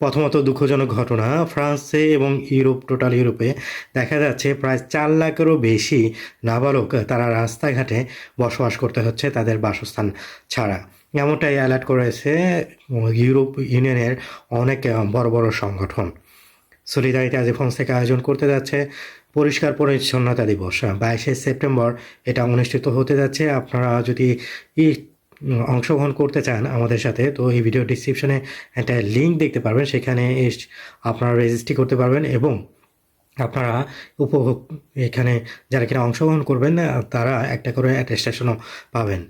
প্রথমত দুঃখজনক ঘটনা, ফ্রান্সে এবং ইউরোপ, টোটাল ইউরোপে দেখা যাচ্ছে প্রায় চার লাখেরও বেশি নাবালক তারা রাস্তাঘাটে বসবাস করতে হচ্ছে তাদের বাসস্থান ছাড়া। এমনটাই অ্যালার্ট করেছে ইউরোপ ইউনিয়নের অনেক বড় বড় সংগঠন। সলিদারিতে আজ ফন্সেকা আয়োজন করতে যাচ্ছে পরিষ্কার পরিচ্ছন্নতা দিবস। বাইশে সেপ্টেম্বর এটা অনুষ্ঠিত হতে যাচ্ছে। আপনারা যদি অংশগ্রহণ করতে চান আমাদের সাথে, তো এই ভিডিও ডিসক্রিপশনে একটা লিঙ্ক দেখতে পারবেন। সেখানে আপনারা রেজিস্ট্রি করতে পারবেন এবং আপনারা উপভোগ, এখানে যারা কিনা অংশগ্রহণ করবেন তারা একটা করে অ্যাটেস্টেশনও পাবেন।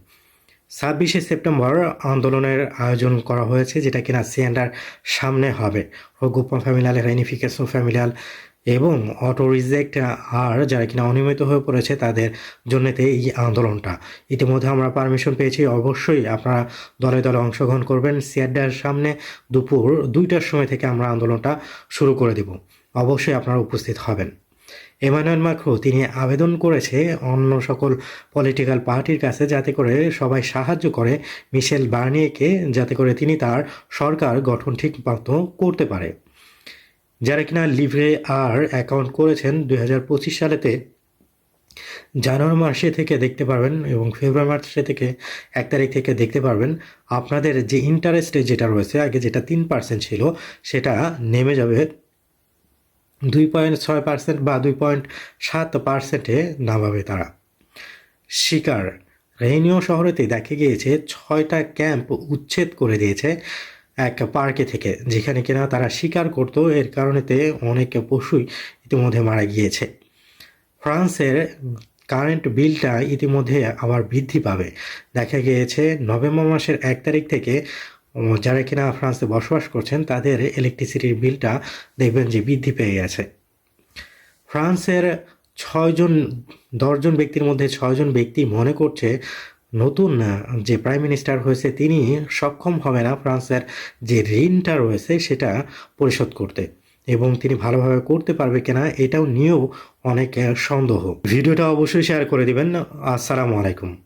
ছাব্বিশে সেপ্টেম্বর আন্দোলনের আয়োজন করা হয়েছে, যেটা কিনা সিএন্ডার সামনে হবে। গ্রুপ ফ্যামিলিয়াল রেনিফিকেশন ফ্যামিলিয়াল এবং অটো রিজেক্ট আর যারা কিনা অনিয়মিত হয়ে পড়েছে তাদের জন্যতে এই আন্দোলনটা। ইতিমধ্যে আমরা পারমিশন পেয়েছি, অবশ্যই আপনারা দলে দলে অংশগ্রহণ করবেন। সিয়াডার সামনে দুপুর দুইটার সময় থেকে আমরা আন্দোলনটা শুরু করে দিব। অবশ্যই আপনারা উপস্থিত হবেন। এমানুয়েল মাক্রো তিনি আবেদন করেছে অন্য সকল পলিটিক্যাল পার্টির কাছে যাতে করে সবাই সাহায্য করে মিশেল বার্নিয়েকে, যাতে করে তিনি তার সরকার গঠন ঠিক মতো করতে পারে। যারা কিনা লিভে আর অ্যাকাউন্ট করেছেন দু হাজার পঁচিশ সালেতে, জানুয়ারি মাসে থেকে দেখতে পারবেন এবং ফেব্রুয়ারি মাসে থেকে এক তারিখ থেকে দেখতে পারবেন, আপনাদের যে ইন্টারেস্ট যেটা রয়েছে, আগে যেটা তিন পার্সেন্ট ছিল, সেটা নেমে যাবে দুই পয়েন্ট ছয় পার্সেন্ট বা দুই পয়েন্ট সাত পার্সেন্টে নামাবে তারা। শিকার রেনিও শহরেতে দেখা গিয়েছে, ছয়টা ক্যাম্প উচ্ছেদ করে দিয়েছে। এক পার্কে থেকে, যেখানে কিনা তারা শিকার করতো। এর কারণেতে অনেক পশুই ইতিমধ্যে মারা গিয়েছে। ফ্রান্সের কারেন্ট বিলটা ইতিমধ্যে আবার বৃদ্ধি পাবে। দেখা গিয়েছে, নভেম্বর মাসের এক তারিখ থেকে যারা কিনা ফ্রান্সে বসবাস করছেন, তাদের ইলেকট্রিসিটির বিলটা দেখবেন যে বৃদ্ধি পেয়ে গেছে। ফ্রান্সের ছয়জন, দশজন ব্যক্তির মধ্যে ছয়জন ব্যক্তি মনে করছে নতুন যে প্রাইম মিনিস্টার হয়েছে তিনি সক্ষম হবে না ফ্রান্সের যে ঋণটা রয়েছে সেটা পরিশোধ করতে। এবং তিনি ভালোভাবে করতে পারবে কিনা এটাও নিয়েও অনেক সন্দেহ। ভিডিওটা অবশ্যই শেয়ার করে দিবেন। আসসালামু আলাইকুম।